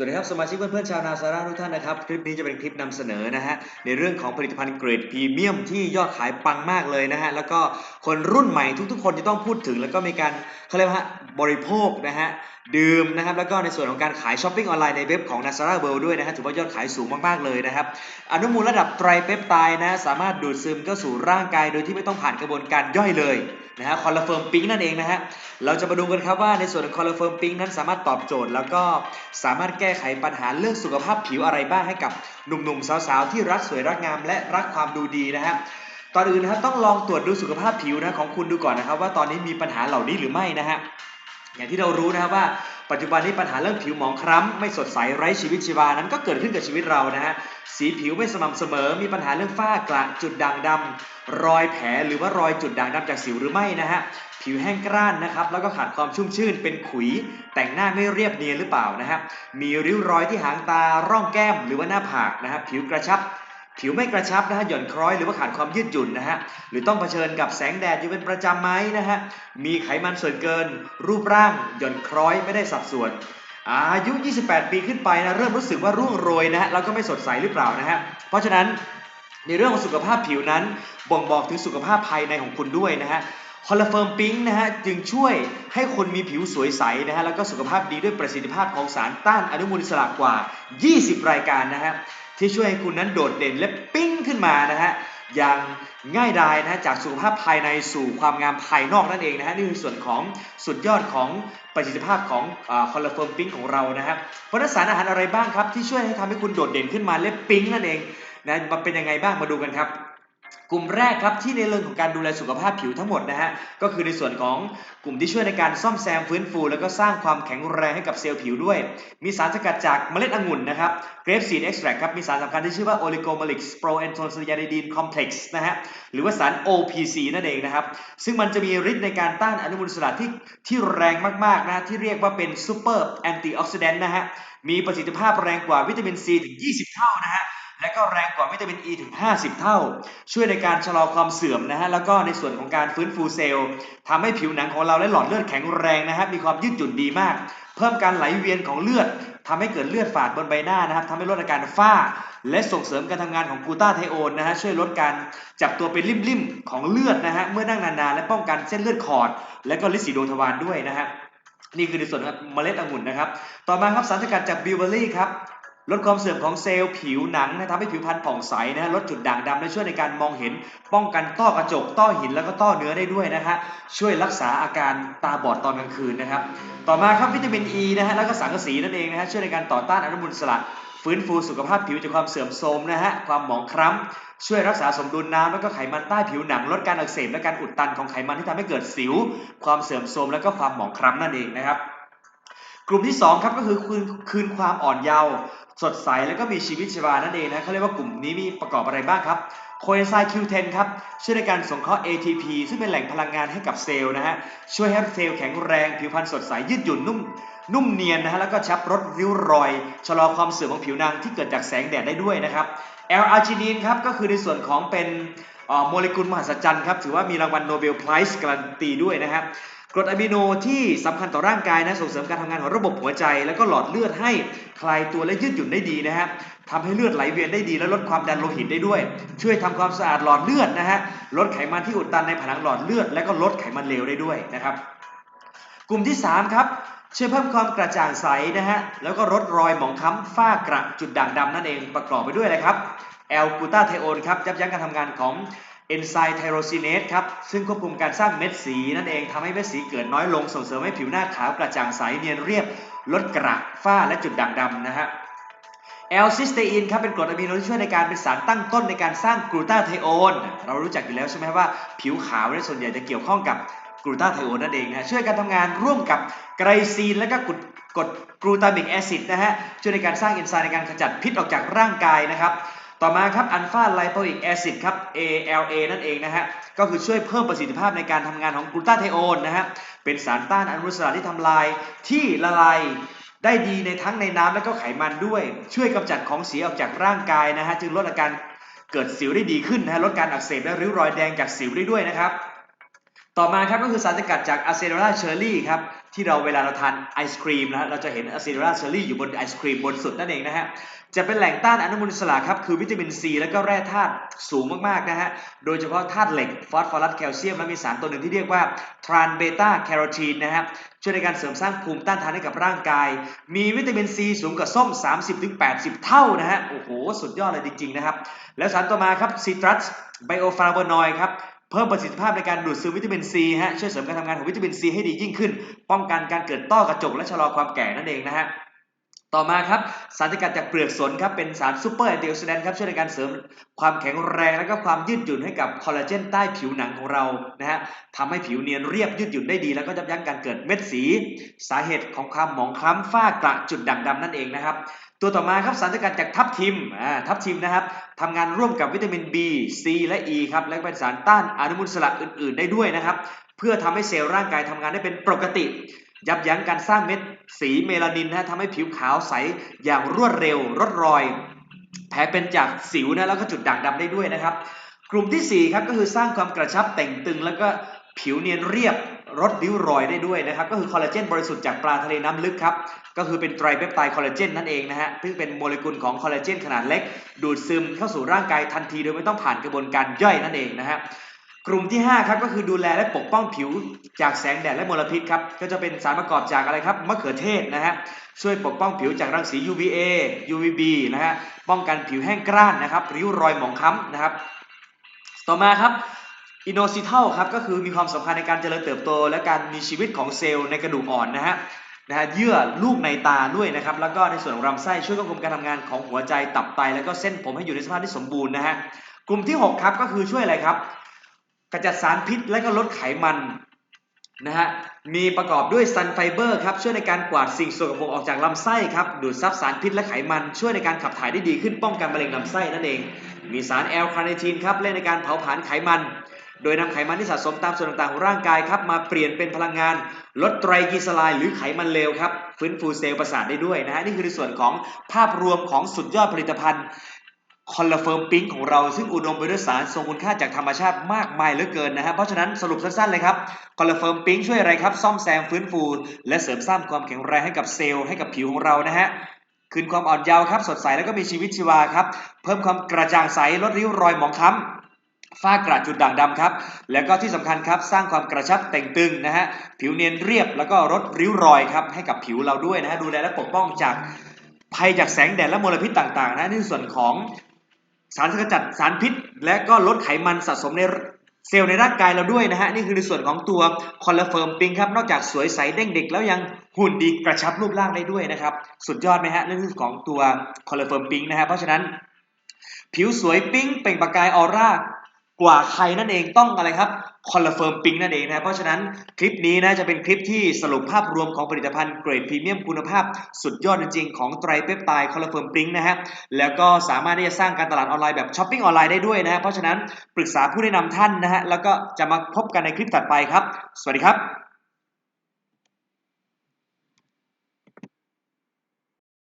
สวัสดีครับสมาชิกเพื่อนๆชาวนาซาร่าทุกท่านนะครับ คลิปนี้จะเป็นคลิปนำเสนอนะฮะในเรื่องของผลิตภัณฑ์เกรดพรีเมียมที่ยอดขายปังมากเลยนะฮะแล้วก็คนรุ่นใหม่ทุกๆ คนจะต้องพูดถึง แล้วก็มีการเขาเรียกว่าบริโภคนะฮะดื่มนะครับแล้วก็ในส่วนของการขายช้อปปิ้งออนไลน์ในเว็บของ n a s a r a World ด้วยนะฮะถือว่ายอดขายสูงมากๆเลยนะครับอนุมูลระดับไตรเปปไตด์นะสามารถดูดซึมเข้าสู่ร่างกายโดยที่ไม่ต้องผ่านกระบวนการย่อยเลยนะฮะคอลลาเฟิร์มปิ้งนั่นเองนะฮะเราจะมาดูกันครับว่าในส่วนของคอลลาเฟิร์มปิ้งนั้นสามารถตอบโจทย์ แล้วก็สามารถแก้ก้ไขปัญหาเรื่องสุขภาพผิวอะไรบ้างให้กับหนุ่มๆสาวๆที่รักสวยรักงามและรักความดูดีนะฮะก่อนอื่นนะครับต้องลองตรวจดูสุขภาพผิวนะของคุณดูก่อนนะครับว่าตอนนี้มีปัญหาเหล่านี้หรือไม่นะฮะ อย่างที่เรารู้นะครับว่าปัจจุบันนี้ปัญหาเรื่องผิวหมองคล้ำไม่สดใสไร้ชีวิตชีวานั้นก็เกิดขึ้นกับชีวิตเรานะฮะสีผิวไม่สม่ำเสมอ มีปัญหาเรื่องฝ้ากระจุดด่างดำรอยแผลหรือว่ารอยจุดด่างดำจากสิวหรือไม่นะฮะผิวแห้งกร้านนะครับแล้วก็ขาดความชุ่มชื่นเป็นขุย แต่งหน้าไม่เรียบเนียนหรือเปล่านะฮะมีริ้วรอยที่หางตาร่องแก้มหรือว่าหน้าผากนะฮะผิวกระชับ ผิวไม่กระชับนะฮะหย่อนคล้อยหรือว่าขาดความยืดหยุ่นนะฮะหรือต้องเผชิญกับแสงแดดอยู่เป็นประจำไหมนะฮะมีไขมันส่วนเกิน รูปร่างหย่อนคล้อยไม่ได้สัดส่วนอายุ 28 ปีขึ้นไปนะเริ่มรู้สึกว่าร่วงโรยนะฮะแล้วก็ไม่สดใสหรือเปล่านะฮะเพราะฉะนั้นในเรื่องของสุขภาพผิวนั้นบ่งบอกถึงสุขภาพภายในของคุณด้วยนะฮะ คอลลาเฟิร์มปิ้งนะฮะจึงช่วยให้คนมีผิวสวยใสนะฮะแล้วก็สุขภาพดีด้วยประสิทธิภาพของสารต้านอนุมูลอิสระกว่า 20 รายการนะฮะที่ช่วยให้คุณนั้นโดดเด่นและปิ้งขึ้นมานะฮะอย่างง่ายดายนะฮะจากสุขภาพภายในสู่ความงามภายนอกนั่นเองนะฮะนี่คือส่วนของสุดยอดของประสิทธิภาพของคอลลาเฟิร์มปิ้งของเรานะครับเพราะสารอาหารอะไรบ้างครับที่ช่วยให้ทำให้คุณโดดเด่นขึ้นมาและปิ้งนั่นเองนะมันเป็นยังไงบ้างมาดูกันครับ กลุ่มแรกครับที่ในเรื่องของการดูแลสุขภาพผิวทั้งหมดนะฮะก็คือในส่วนของกลุ่มที่ช่วยในการซ่อมแซมฟื้นฟู แล้วก็สร้างความแข็งแรงให้กับเซลล์ผิวด้วย มีสารสกัดจากเมล็ดองุ่นนะครับ grape seed extract ครับมีสารสำคัญที่ชื่อว่า oligomalic proanthocyanidine complex นะฮะหรือว่าสาร OPC นั่นเองนะครับ ซึ่งมันจะมีฤทธิ์ในการต้านอนุมูลอิสระที่ที่แรงมากๆนะที่เรียกว่าเป็น super antioxidant นะฮะมีประสิทธิภาพแรงกว่าวิตามินซีถึง 20 เท่านะฮะ และก็แรงกว่าวิตามินอ e ีถึง 50 เท่า ช่วยในการชะลอความเสื่อมนะฮะแล้วก็ในส่วนของการฟื้นฟูเซลล์ทำให้ผิวหนังของเราและหลอดเลือดแข็งแรงนะฮะมีความยืดหยุ่นดีมาก เพิ่มการไหลเวียนของเลือดทำให้เกิดเลือดฝาดบนใบหน้านะครับทำให้ลดอาการฝ้า และส่งเสริมการทำงานของกูตาไทโอนนะฮะช่วยลดการจับตัวเป็นริมๆของเลือดนะฮะเมื่อนั่งนานๆและป้องกันเส้นเลือดขอด และก็ลินสีดวงทวารด้วยนะฮะนี่คือในส่วนของเมล็ดองุ่นนะครับ ต่อมาครับสารสกัดจากบิวเบอรี่ครับ ลดความเสื่อมของเซลล์ผิวหนังนะทำให้ผิวพรรณผ่องใสนะลดจุดด่างดำและช่วยในการมองเห็น ป้องกันต้อกระจก ต้อหินแล้วก็ต้อเนื้อได้ด้วยนะฮะช่วยรักษาอาการตาบอดตอนกลางคืนนะครับ ต่อมาครับวิตามินอ e ีนะฮะแล้วก็สังกะสีนั่นเองนะฮะช่วยในการต่อต้านอนุมูลอิสระฟื้นฟูสุขภาพผิวจากความเสื่อมโทรมนะฮะความหมองคล้ำช่วยรักษาสมดุลน้ำแล้วก็ไขมันใต้ผิวหนังลดการอักเสบและการอุดตันของไขมันที่ทำให้เกิดสิว ความเสื่อมโทรมและก็ความหมองคล้ำนั่นเองนะครับกลุ่มที่2ครับก็คือคืนคืนความอ่อนเยาว์ สดใสแล้วก็มีชีวิตชีวานั่นเองนะเขาเรียกว่ากลุ่มนี้มีประกอบอะไรบ้างครับโคเอนไซม์ Q10 ครับช่วยในการส่งเคราะห์ ATP ซึ่งเป็นแหล่งพลังงานให้กับเซลล์นะฮะช่วยให้เซลล์แข็งแรงผิวพรรณสดใสยืดหยุ่นนุ่มนุ่มเนียนนะฮะแล้วก็ชับรดริ้วรอย ชะลอความเสื่อมของผิวหนังที่เกิดจากแสงแดดได้ด้วยนะครับ L-arginine ครับก็คือในส่วนของเป็นโมเลกุลมหัศจรรย์ครับถือว่ามีรางวัลโนเบลไพรส์การันตีด้วยนะครับ กรดอะมิโนที่สำคัญต่อร่างกายนะส่งเสริมการทำงานของระบบหัวใจ แล้วก็หลอดเลือดให้คลายตัวและยืดหยุ่นได้ดีนะฮะทำให้เลือดไหลเวียนได้ดี และลดความดันโลหิตได้ด้วย ช่วยทำความสะอาดหลอดเลือดนะฮะลดไขมันที่อุดตันในผนังหลอดเลือด และก็ลดไขมันเลวได้ด้วยนะครับ กลุ่มที่ 3 ครับช่วยเพิ่มความกระจ่างใสนะฮะ แล้วก็ลดรอยหมองคล้ำฝ้ากระจุดด่างดำนั่นเองประกอบไปด้วยอะไรครับ แอลกูตาไทโอนครับยับยั้งการทำงานของ เอนไซม์ไทโรซีเนสครับ ซึ่งควบคุมการสร้างเม็ดสีนั่นเองทำให้เม็ดสีเกิดน้อยลงส่งเสริมให้ผิวหน้าขาวกระจ่างใสเนียนเรียบ ลดกระฝ้าและจุดด่างดำนะฮะแอลซิสเตอินครับเป็นกรดอะมิโนที่ช่วยในการเป็นสารตั้งต้นในการสร้างกลูตาไทโอนเรารู้จักอยู่แล้วใช่ไหมว่าผิวขาวในส่วนใหญ่จะเกี่ยวข้องกับกลูตาไทโอนนั่นเองนะช่วยการทำงานร่วมกับไกรซีนและก็กรดกรดกลูตามิกแอซิดนะฮะช่วยในการสร้างเอนไซม์ในการขจัดพิษออกจากร่างกายนะครับ ต่อมาครับอัลฟาไลโปอิกแอซิดครับ ALA นั่นเองนะฮะก็คือช่วยเพิ่มประสิทธิภาพในการทำงานของกลูตาเทโอนนะฮะเป็นสารต้านอนุมูลอิสระที่ทำลายที่ละลายได้ดีในทั้งในน้ำและก็ไขมันด้วย ช่วยกำจัดของเสียออกจากร่างกายนะฮะจึงลดอาการเกิดสิวได้ดีขึ้นนะฮะลดการอักเสบและริ้วรอยแดงจากสิวได้ด้วยนะครับ ต่อมาครับก็คือสารสกัดจากอะเซโ r ราเชอร์รี่ครับที่เราเวลาเราทานไอศครีมนะฮะเราจะเห็นอะเซโ r ราเชอร์รี่อยู่บนไอศครีมบนสุดนั่นเองนะฮะจะเป็นแหล่งต้านอนุมูลอิสระครับคือวิตามินซีและก็แร่ธาตุสูงมากๆนะฮะโดยเฉพาะธาตุเหล็กฟอสฟอรัสแคลเซียมและมีสารตัวหนึ่งที่เรียกว่าทรานเบต้าแคโรทีนนะฮะช่วยในการเสริมสร้างภูมิต้านทานให้กับร่างกาย มีวิตามินซีสูงกว่าส้ม 30-80 เท่านะฮะโอ้โหสุดยอดเลยจริงๆนะครับแล้วสารต่อมาครับซิตรัสไบโอฟลาโวนอยด์ครับ เพิ่มประสิทธิภาพในการดูดซึมวิตามินซีฮะช่วยเสริมการทำงานของวิตามินซีให้ดียิ่งขึ้น ป้องกันการเกิดต้อกระจกและชะลอความแก่นั่นเองนะฮะต่อมาครับสารสกัดจากเปลือกสนครับเป็นสารซูเปอร์แอนตี้ออกซิแดนต์ครับช่วยในการเสริมความแข็งแรงและก็ความยืดหยุ่นให้กับคอลลาเจนใต้ผิวหนังของเรานะฮะทำให้ผิวเนียนเรียบยืดหยุ่นได้ดี แล้วก็ยับยั้งการเกิดเม็ดสี สาเหตุของความหมองคล้ำฝ้ากระจุดด่างดำนั่นเองนะครับ ตัวต่อมาครับสารสกัดจากทับทิมอ่าทับทิมนะครับทำงานร่วมกับวิตามิน B C และ E ครับและเป็นสารต้านอนุมูลอิสระอื่น ๆ ได้ด้วยนะครับ เพื่อทำให้เซลล์ร่างกายทำงานได้เป็นปกติ ยับยั้งการสร้างเม็ดสีเมลานินนะทำให้ผิวขาวใสอย่างรวดเร็วลดรอย แผลเป็นจากสิวนะแล้วก็จุดด่างดำได้ด้วยนะครับ กลุ่มที่4ครับก็คือสร้างความกระชับแต่งตึงแล้วก็ ผิวเนียนเรียบลดริ้วรอยได้ด้วยนะครับ ก็คือคอลลาเจนบริสุทธิ์จากปลาทะเลน้ำลึกครับ ก็คือเป็นไตรเปปไตด์คอลลาเจนนั่นเองนะฮะซึ่งเป็นโมเลกุลของคอลลาเจนขนาดเล็ก ดูดซึมเข้าสู่ร่างกายทันทีโดยไม่ต้องผ่านกระบวนการย่อยนั่นเองนะฮะกลุ่มที่ 5 ครับก็คือดูแลและปกป้องผิวจากแสงแดดและมลพิษครับ ก็จะเป็นสารประกอบจากอะไรครับมะเขือเทศนะฮะช่วยปกป้องผิวจากรังสี UVA UVB นะฮะป้องกันผิวแห้งกร้านนะครับ ริ้วรอยหมองคล้ำนะครับ ต่อมาครับ อินโนซิทัลครับก็คือมีความสำคัญในการเจริญเติบโต และการมีชีวิตของเซลล์ในกระดูกอ่อนนะฮะนะฮะเยื่อลูกในตาด้วยนะครับ แล้วก็ในส่วนของลำไส้ช่วยควบคุมการทำงานของหัวใจตับไต แล้วก็เส้นผมให้อยู่ในสภาพที่สมบูรณ์นะฮะกลุ่มที่ 6 ครับก็คือช่วยอะไรครับกระจัดสารพิษและก็ลดไขมันนะฮะมีประกอบด้วยซันไฟเบอร์ครับช่วยในการกวาดสิ่งสกปรกออกจากลำไส้ครับดูดซับสารพิษและไขมัน ช่วยในการขับถ่ายได้ดีขึ้นป้องกันมะเร็งลำไส้นั่นเอง มีสารแอลคาเนทีนครับเล่นในการเผาผลาญไขมัน โดยนำไขมันที่สะสมตามส่วนต่างๆของร่างกายครับมาเปลี่ยนเป็นพลังงาน ลดไตรกลีเซอไรด์หรือไขมันเลวครับฟื้นฟูเซลล์ประสาทได้ด้วยนะฮะนี่คือในส่วนของภาพรวมของสุดยอดผลิตภัณฑ์คอลลาเฟิร์มปิ้งของเราซึ่งอุดมไปด้วยสารทรงคุณค่าจากธรรมชาติมากมายเหลือเกินนะฮะเพราะฉะนั้นสรุปสั้นๆเลยครับคอลลาเฟิร์มปิ้งช่วยอะไรครับ ซ่อมแซมฟื้นฟู และเสริมสร้างความแข็งแรงให้กับเซลล์ให้กับผิวของเรานะฮะคืนความอ่อนเยาว์ครับสดใสแล้วก็มีชีวิตชีวาครับ เพิ่มความกระจ่างใสลดริ้วรอยหมองคล้ำ ฝ้ากระจุดด่างดำครับ แล้วก็ที่สำคัญครับสร้างความกระชับแต่งตึงนะฮะผิวเนียนเรียบแล้วก็ลดริ้วรอยครับให้กับผิวเราด้วยนะฮะดูแลและปกป้องจากภัยจากแสงแดดและมลพิษต่างๆนะนี่ส่วนของสารสกัดสารพิษ และก็ลดไขมันสะสมในเซลล์ในร่างกายเราด้วยนะฮะนี่คือในส่วนของตัวคอลลาเฟิร์มปิงครับนอกจากสวยใสเด้งเด็กแล้วยังหุ่นดีกระชับรูปร่างได้ด้วยนะครับสุดยอดไหมฮะเรื่องของตัวคอลลาเฟิร์มปิงนะฮะเพราะฉะนั้น ผิวสวยปิ้งเปล่งประกายออร่า กว่าใครนั่นเองต้องอะไรครับคอนเฟิร์มปิงนั่นเองนะเพราะฉะนั้นคลิปนี้นะจะเป็นคลิปที่สรุปภาพรวมของผลิตภัณฑ์เกรดพรีเมียมคุณภาพ สุดยอดจริงๆ ของไตรเปปไตด์คอนเฟิร์มปิงนะฮะแล้วก็สามารถที่จะสร้างการตลาดออนไลน์แบบช้อปปิ้งออนไลน์ได้ด้วยนะฮะเพราะฉะนั้นปรึกษาผู้แนะนำท่านนะฮะแล้วก็จะมาพบกันในคลิปถัดไปครับ สวัสดีครับ